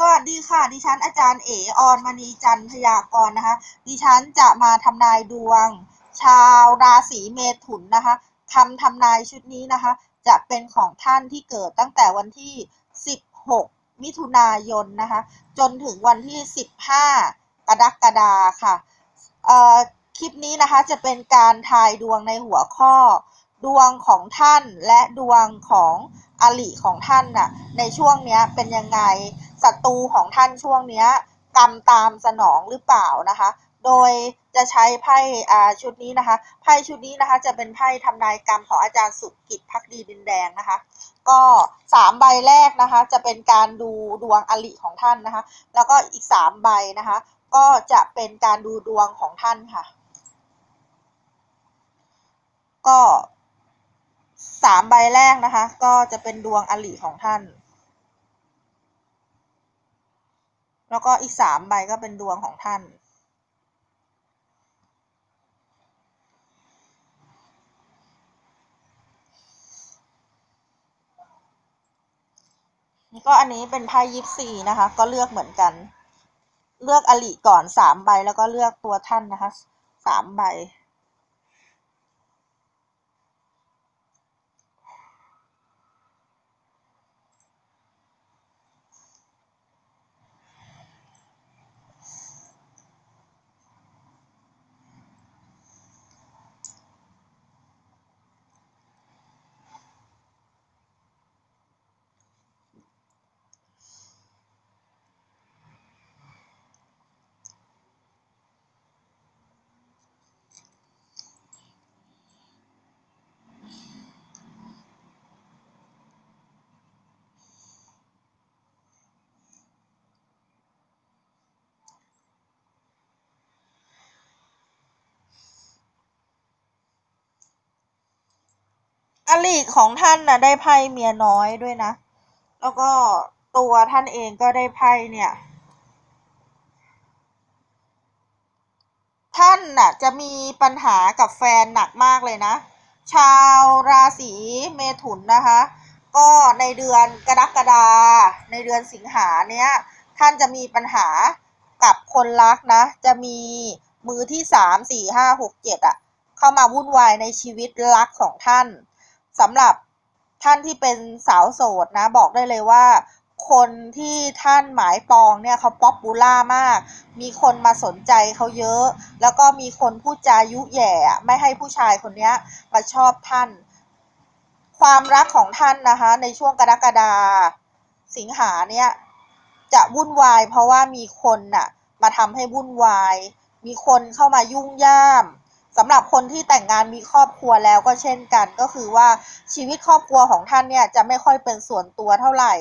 สวัสดีค่ะ ดิฉันอาจารย์เอออนมณีจันทยากรนะคะ ดิฉันจะมาทำนายดวง ชาวราศีเมถุนนะคะคำทำนายชุดนี้นะคะ จะเป็นของท่านที่เกิดตั้งแต่วันที่ 16 มิถุนายนนะคะ จนถึงวันที่ 15 กรกฎาค่ะคลิปนี้นะคะจะเป็นการทายดวงในหัวข้อ ดวงของท่านและดวงของอลิของท่านน่ะในช่วงนี้เป็นยังไง ศัตรูของท่านช่วงนี้กรรมตามสนองหรือเปล่านะคะ โดยจะใช้ไพ่ชุดนี้นะคะ ไพ่ชุดนี้นะคะจะเป็นไพ่ทำนายกรรมของอาจารย์สุกิจพักดีดินแดงนะคะ ก็สามใบแรกนะคะ จะเป็นการดูดวงอลิของท่านนะคะ แล้วก็อีกสามใบนะคะ ก็จะเป็นการดูดวงของท่านค่ะ ก็สามใบแรกนะคะ ก็จะเป็นดวงอลิของท่าน แล้วก็อีกสามใบก็เป็นดวงของท่าน ก็อันนี้เป็นไพ่ยิปซีนะคะ ก็เลือกเหมือนกัน เลือกอลิก่อนสามใบแล้วก็เลือกตัวท่านนะคะสามใบ อลิของท่านนะได้ไพ่เมียน้อยด้วยนะ แล้วก็ตัวท่านเองก็ได้ไพ่เนี่ย ท่านน่ะจะมีปัญหากับแฟนหนักมากเลยนะ ชาวราศีเมถุนนะคะ ก็ในเดือนกรกฎาในเดือนสิงหาเนี้ยท่านจะมีปัญหากับคนรักนะ จะมีมือที่สามสี่ห้าหกเจ็ดอะ เข้ามาวุ่นวายในชีวิตรักของท่าน สำหรับท่านที่เป็นสาวโสดนะ บอกได้เลยว่า คนที่ท่านหมายปองเนี่ยเขาป๊อปปูล่ามาก มีคนมาสนใจเขาเยอะ แล้วก็มีคนพูดจายุแย่ไม่ให้ผู้ชายคนนี้มาชอบท่าน ความรักของท่านนะคะ ในช่วงกรกฎาสิงหาเนี่ยจะวุ่นวายเพราะว่ามีคนน่ะมาทำให้วุ่นวาย มีคนเข้ามายุ่งย่าม สำหรับคนที่แต่งงานมีครอบครัวแล้วก็เช่นกัน ก็คือว่าชีวิตครอบครัวของท่านเนี่ยจะไม่ค่อยเป็นส่วนตัวเท่าไหร่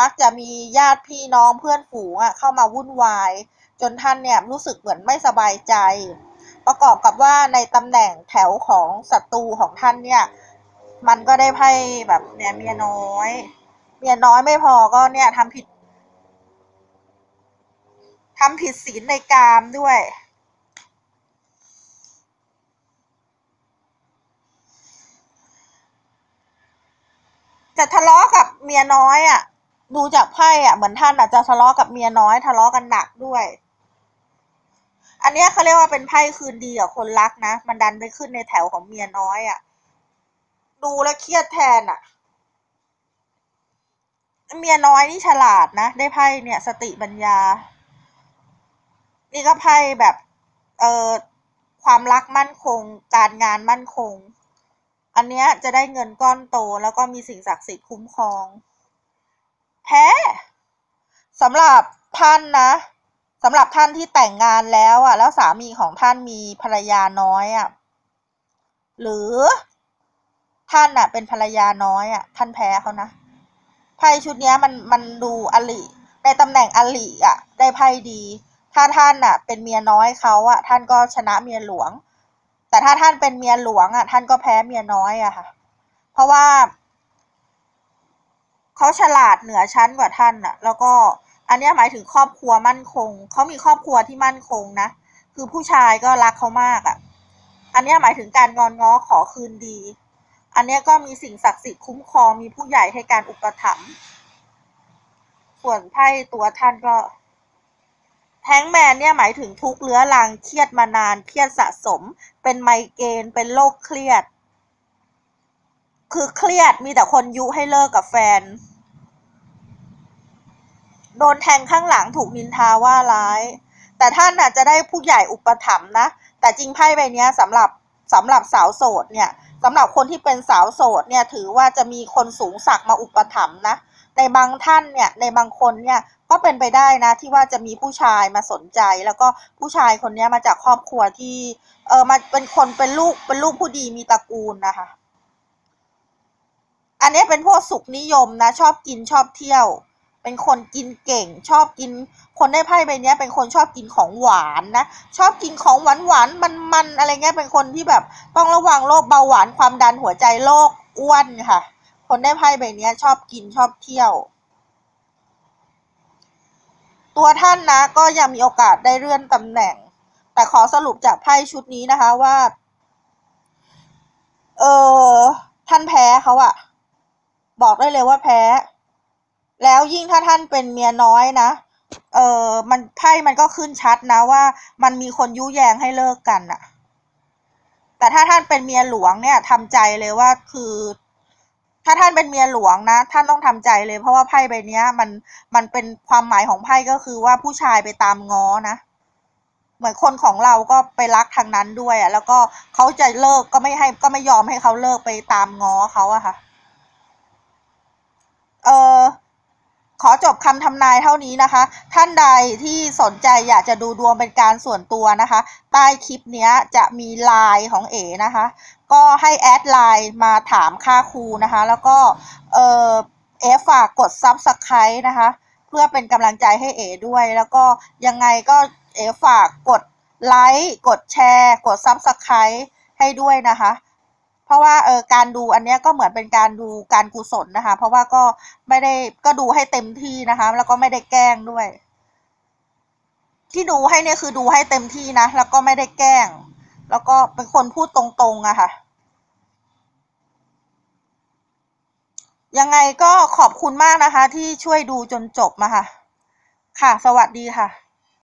มักจะมีญาติพี่น้องเพื่อนฝูงอะเข้ามาวุ่นวาย จนท่านเนี่ยรู้สึกเหมือนไม่สบายใจ ประกอบกับว่าในตำแหน่งแถวของศัตรูของท่านเนี่ยมันก็ได้ไพ่แบบเนี่ยเมียน้อย เมียน้อยไม่พอก็เนี่ยทำผิดทำผิดศีลในกามด้วยจะทะ เมียน้อยอะ ดูจากไพ่อะเหมือนท่านอะจะทะเลาะกับเมียน้อยทะเลาะกันหนักด้วย อันนี้เขาเรียกว่าเป็นไพ่คืนดีกับคนรักนะ มันดันไปขึ้นในแถวของเมียน้อยอะ ดูแล้วเครียดแทนอะ เมียน้อยนี่ฉลาดนะ ได้ไพ่เนี่ย สติปัญญา นี่ก็ไพ่แบบ เอ่อความรักมั่นคง การงานมั่นคง อันเนี้ยจะได้เงินก้อนโตแล้วก็มีสิ่งศักดิ์สิทธิ์คุ้มครองแพ้สำหรับท่านนะสำหรับท่านที่แต่งงานแล้วอะ แล้วสามีของท่านมีภรรยาน้อยอะ หรือท่านอะ เป็นภรรยาน้อยอะ ท่านแพ้เขานะไพ่ชุดนี้มันมันดูอลิในตำแหน่งอลิอะ ได้ไพ่ดี ถ้าท่านอะ เป็นเมียน้อยเขาอะ ท่านก็ชนะเมียหลวง แต่ถ้าท่านเป็นเมียหลวงอะ ท่านก็แพ้เมียน้อยอะค่ะ เพราะว่าเขาฉลาดเหนือชั้นกว่าท่านอะแล้วก็อันนี้หมายถึงครอบครัวมั่นคง เขามีครอบครัวที่มั่นคงนะ คือผู้ชายก็รักเขามากอะอันนี้หมายถึงการงอนง้อขอคืนดี อันนี้ก็มีสิ่งศักดิ์สิทธิ์คุ้มครอง มีผู้ใหญ่ให้การอุปถัมภ์ ส่วนไพ่ตัวท่านก็ แฮงแมนเนี่ยหมายถึงทุกข์เรื้อรังเครียดมานานเครียดสะสม เป็นไมเกรนเป็นโรคเครียด คือเครียดมีแต่คนยุให้เลิกกับแฟน โดนแทงข้างหลังถูกนินทาว่าร้าย แต่ท่านอาจจะได้ผู้ใหญ่อุปถัมภ์นะ แต่จริงไพ่ใบนี้สำหรับสำหรับสาวโสดเนี่ย สำหรับคนที่เป็นสาวโสดเนี่ยถือว่าจะมีคนสูงศักดิ์มาอุปถัมภ์นะในบางท่านเนี่ยในบางคนเนี่ยก็เป็นไปได้นะที่ว่าจะมีผู้ชายมาสนใจ แล้วก็ผู้ชายคนนี้มาจากครอบครัวที่เออมาเป็นคนเป็นลูกเป็นลูกผู้ดีมีตระกูลนะคะ อันนี้เป็นพวกสุขนิยมนะ ชอบกินชอบเที่ยว เป็นคนกินเก่ง ชอบกิน คนได้ไพ่ใบนี้เป็นคนชอบกินของหวานนะ ชอบกินของหวานหวานมันมันอะไรเงี้ย เป็นคนที่แบบต้องระวังโรคเบาหวานความดันหัวใจโรคอ้วนค่ะ คนได้ไพ่ใบนี้ชอบกินชอบเที่ยว ตัวท่านนะก็ยังมีโอกาสได้เลื่อนตำแหน่ง แต่ขอสรุปจากไพ่ชุดนี้นะคะว่า เออท่านแพ้เขาอะบอกได้เลยว่าแพ้ แล้วยิ่งถ้าท่านเป็นเมียน้อยนะ เออมันไพ่มันก็ขึ้นชัดนะว่า มันมีคนยุแยงให้เลิกกันอะแต่ถ้าท่านเป็นเมียหลวงเนี่ยทำใจเลยว่าคือ ถ้าท่านเป็นเมียหลวงนะท่านต้องทำใจเลย เพราะว่าไพ่ใบนี้มันมันเป็นความหมายของไพ่ก็คือว่าผู้ชายไปตามง้อนะเหมือนคนของเราก็ไปรักทางนั้นด้วยอะแล้วก็เขาจะเลิกก็ไม่ให้ก็ไม่ยอมให้เขาเลิกไปตามง้อเขาอะค่ะ เออ ขอจบคำทำนายเท่านี้นะคะ ท่านใดที่สนใจอยากจะดูดวงเป็นการส่วนตัวนะคะ ใต้คลิปนี้จะมีไลน์ของเอนะคะ ก็ให้แอดไลน์มาถามค่าครูนะคะ แล้วก็เออเอฝากกดซับสไครต์นะคะ เพื่อเป็นกำลังใจให้เอด้วย แล้วก็ยังไงก็เอฝากกดไลค์ กดแชร์ กดซับสไครต์ให้ด้วยนะคะ เพราะว่าเออการดูอันเนี้ยก็เหมือนเป็นการดูการกุศลนะคะ เพราะว่าก็ไม่ได้ก็ดูให้เต็มที่นะคะ แล้วก็ไม่ได้แกล้งด้วย ที่ดูให้เนี่ยคือดูให้เต็มที่นะแล้วก็ไม่ได้แกล้ง แล้วก็เป็นคนพูดตรงๆอะค่ะยังไงก็ขอบคุณมากนะคะ ที่ช่วยดูจนจบมาค่ะ ค่ะ สวัสดีค่ะ